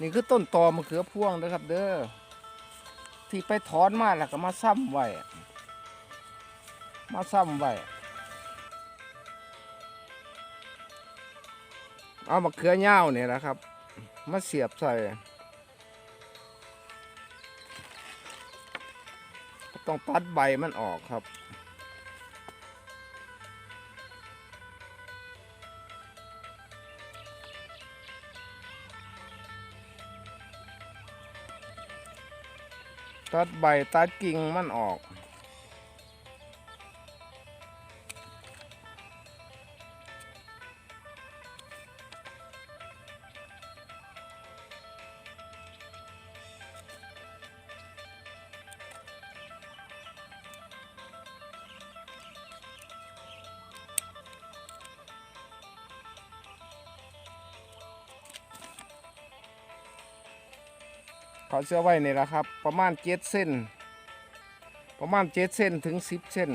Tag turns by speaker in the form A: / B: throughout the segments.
A: นี่คือต้นตอมะเขือพวงนะครับ เด้อที่ไปถอนมาแล้วก็มาซ้ำไว้มาซ้ำไว้เอามะเขือเน่าวเนี่ยนะครับ มาเสียบใส่ต้องตัดใบมันออกครับ ตัดใบตัดกิ่งมันออก เขาเชื่อไว้นี่แหละครับ ประมาณเจ็ดเส้น ประมาณเจ็ดเส้นถึงสิบเส้น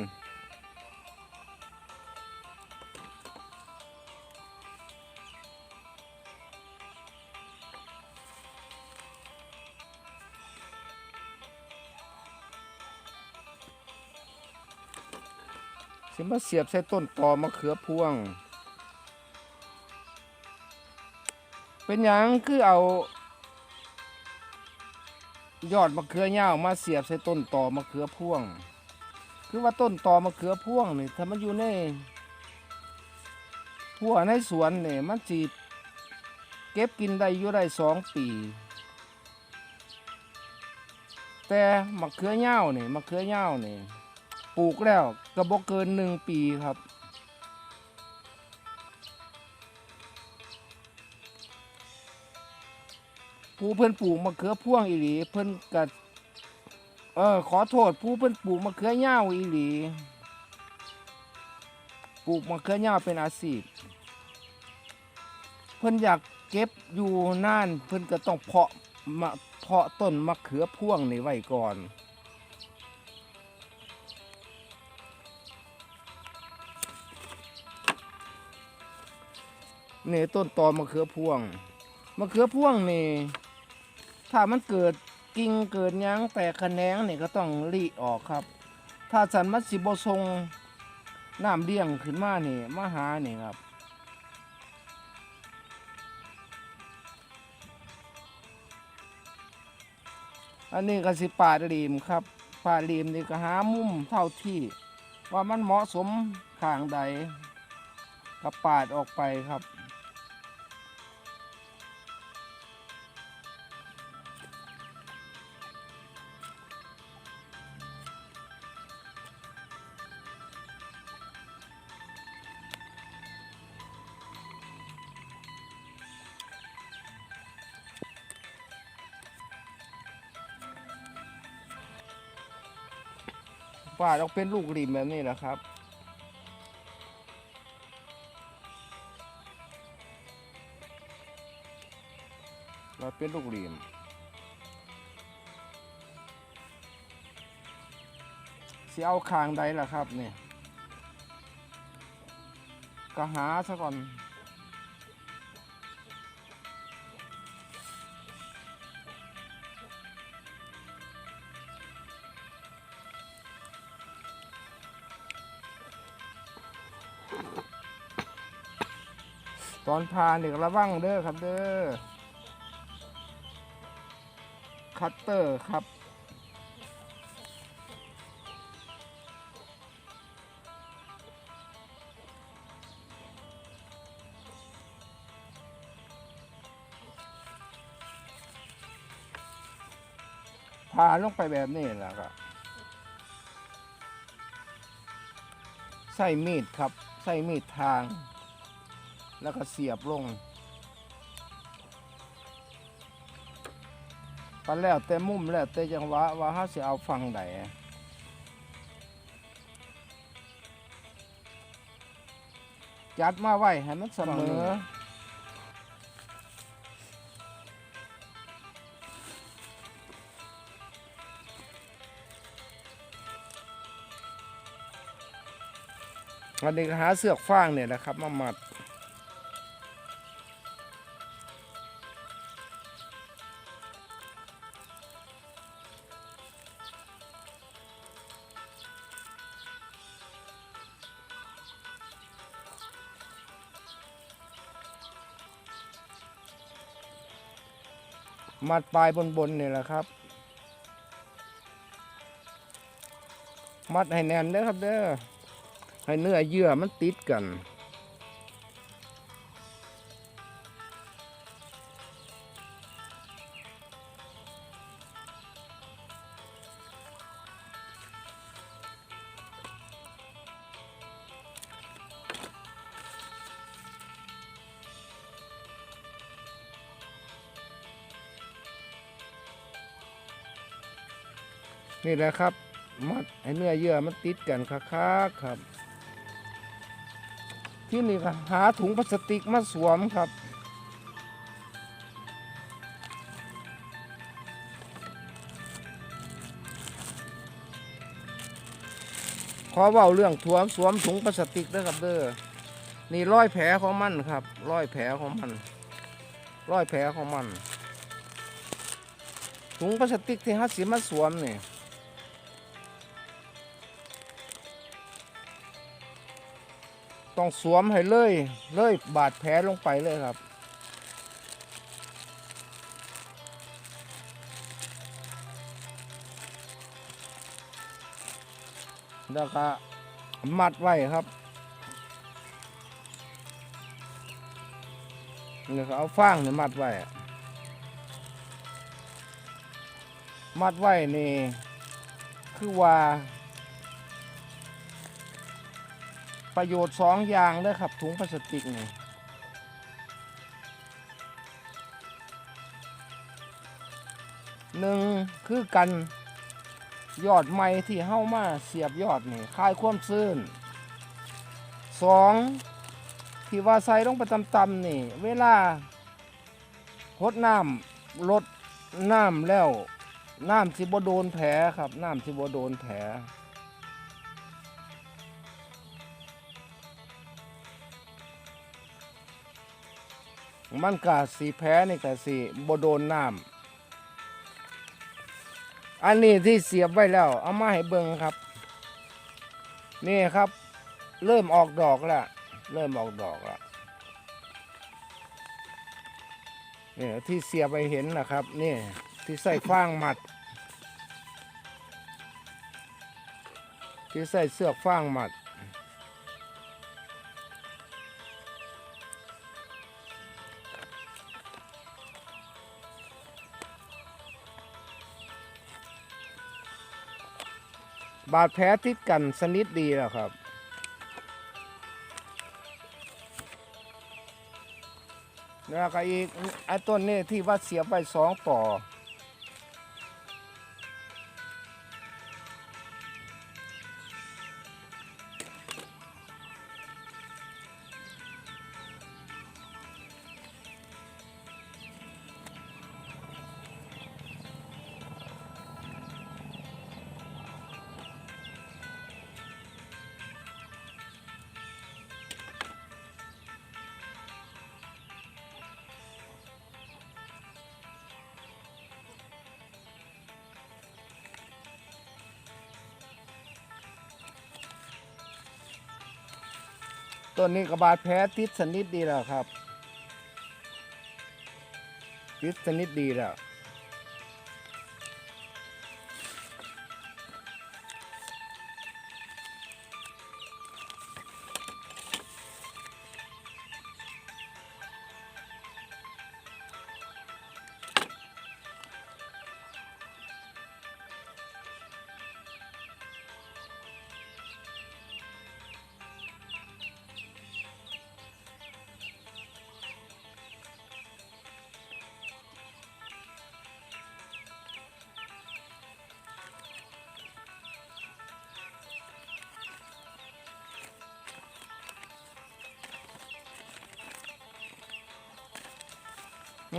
A: สิมาเสียบใส่ต้นตอมะเขือพวง เป็นหยังคือเอา ยอดมะเขือยาวมาเสียบใส่ต้นตอมะเขือพ่วง คือว่าต้นตอมะเขือพ่วงนี่ถ้ามันอยู่ในหัวในสวนเนี่ยมันจีบเก็บกินได้อยู่ได้สองปี แต่มะเขือยาวนี่ยมะเขือยาวนี่ยปลูกแล้วก็บ่เกินหนึ่งปีครับ ผู้เพิ่นปลูกมะเขือพ่วงอีหลี เพิ่นก็เออขอโทษผู้เพิ่นปลูกมะเขือยาวอีหลีปลูกมะเขือยาวเป็นอาชีพเพิ่นอยากเก็บอยู่นานเพิ่นก็ต้องเพาะมะเพาะต้นมะเขือพ่วงนี่ไว้ก่อนนี่ต้นตอมะเขือพ่วงมะเขือพ่วงนี่ ถ้ามันเกิดกิ่งเกิดยังแตกแขนงเนี่ยก็ต้องรีออกครับ ถ้าสันมัดสิบทรงน้ำเลี้ยงขึ้นมาเนี่ยมาหาเนี่ยครับอันนี้ก็สิปาดรีมครับปาดรีมนี่ก็หามุมเท่าที่ ว่ามันเหมาะสมข้างใดก็ปาดออกไปครับ ปาดออกเป็นลูกริมแบบนี้แหละครับเราเป็นลูกริมสิเอาคางใดล่ะครับเนี่ยก็หาซะก่อน ตอนพาเนี่ยระวังเด้อครับเด้อคัตเตอร์ครับพาลงไปแบบนี้แหละครับใส่มีดครับ ใส่มีดทาง แล้วก็เสียบลงปันแล้วแต่มุมแล้วแต่จังหวะว่าเขาสิเอาฟังใดจัดมาไว้ให้มันเสมอวันนี้ก็หาเสือกฟางเนี่ยนะครับมามัด มัดปลายบนๆนี่แหละครับ มัดให้แน่นเด้อครับเด้อให้เนื้อเยื่อมันติดกัน นี่แหละครับ มัดให้เนื้อเยื่อมันติดกันคักๆครับ ที่นี่ก็หาถุงพลาสติกมาสวมครับขอเว้าเรื่องถวมสวมถุงพลาสติกเด้อครับเด้อ นี่ร้อยแผลของมันครับร้อยแผลของมันร้อยแผลของมัน ถุงพลาสติกที่ฮัสิมาสวมเนี่ย ต้องสวมให้เลยเลยบาดแผลลงไปเลยครับ แล้วก็มัดไว้ครับนี่ก็เอาฟางนี่มัดไว้ มัดไว้นี่ คือว่า ประโยชน์สองอย่างเด้อครับถุงพลาสติกนี่หนึ่งคือกันยอดไม้ที่เฮ้ามาเสียบยอดนี่คลายความซื่นสองที่ว่าใส่ลงไปตำๆนี่ เวลาหดน้ำลดน้ำแล้ว น้ำสิบโดนแผลครับ น้ำสิบโดนแผล มันกาสีแพ้นี่กาสีบโดนน้ำอันนี้ที่เสียบไว้แล้ว เอามาให้เบิ่งครับ นี่ครับ เริ่มออกดอกแล้วเริ่มออกดอกแล้วนี่ที่เสียบไปเห็นนะครับ นี่ที่ใส่ฟางมัด ที่ใส่เสื้อฟางมัด บาดแผลติดกันสนิทดีแล้วครับ แล้วก็อีกไอ้ต้นนี้ที่ว่าเสียไปสองต่อ ต้นนี้ก็บาดแพ้ติดสนิทดีแล้วครับ ติดสนิทดีแล้ว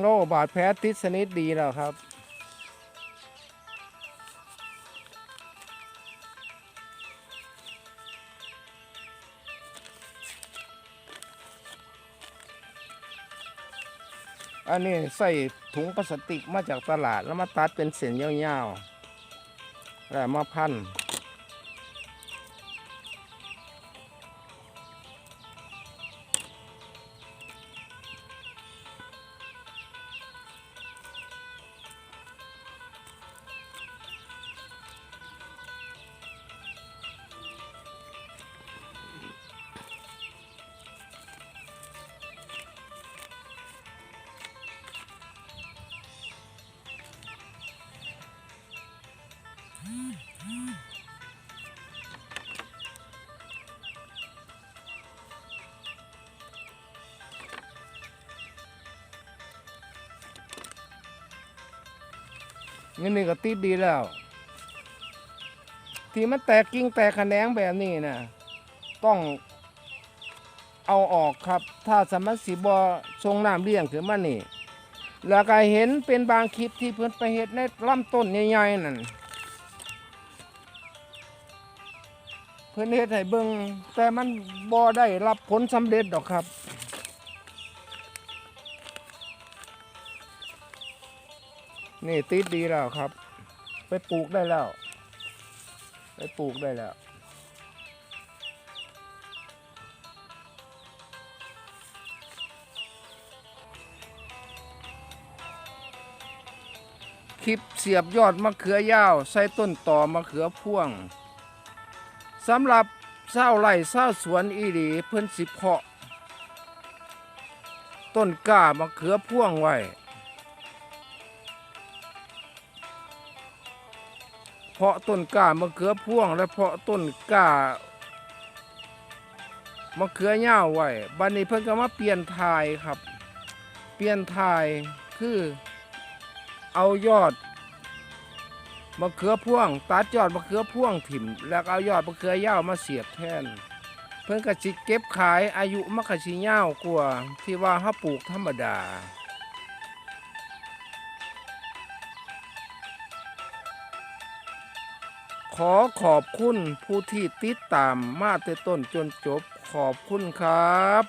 A: โอ้บาดแผลติดสนิทดีแล้วครับ อันนี้ใส่ถุงพลาสติกมาจากตลาดแล้วมาตัดเป็นเส้นยาวๆแล้วมาพัน นี่นี่ก็ติดดีแล้ว ที่มันแตกกิ่งแตกแขนงแบบนี้นะต้องเอาออกครับ ถ้าสมัคสีบอทรงน้ำเลี้ยงขึ้นมานี่ แล้วก็เห็นเป็นบางคลิปที่เพิ่นไปเฮ็ดในลำต้นใหญ่ๆนั่นเพิ่นเฮ็ดให้เบิ่งแต่มันบ่ได้รับผลสำเร็จดอกครับ นี่ติดดีแล้วครับ ไปปลูกได้แล้ว ไปปลูกได้แล้ว คลิปเสียบยอดมะเขือยาว ใส่ต้นต่อมะเขือพ่วงสำหรับเศร้าไร่เศร้าสวนอีหลีเพิ่อนสิเพาะ ต้นกล้ามะเขือพ่วงไว้ เพาะต้นกล้ามะเขือพ่วง และเพาะต้นกล้ามะเขือยาวไว้บัดนี้เพิ่นก็มาเปลี่ยนทายครับ เปลี่ยนทายคือเอายอดมะเขือพ่วง ตัดยอดมะเขือพ่วงถิ่ม แล้วเอายอดมะเขือยาวมาเสียบแทน เพิ่นก็สิเก็บขายอายุมันก็สิยากว่าที่ว่าเฮาปลูกธรรมดา ขอขอบคุณผู้ที่ติดตามมาแต่ต้นจนจบขอบคุณครับ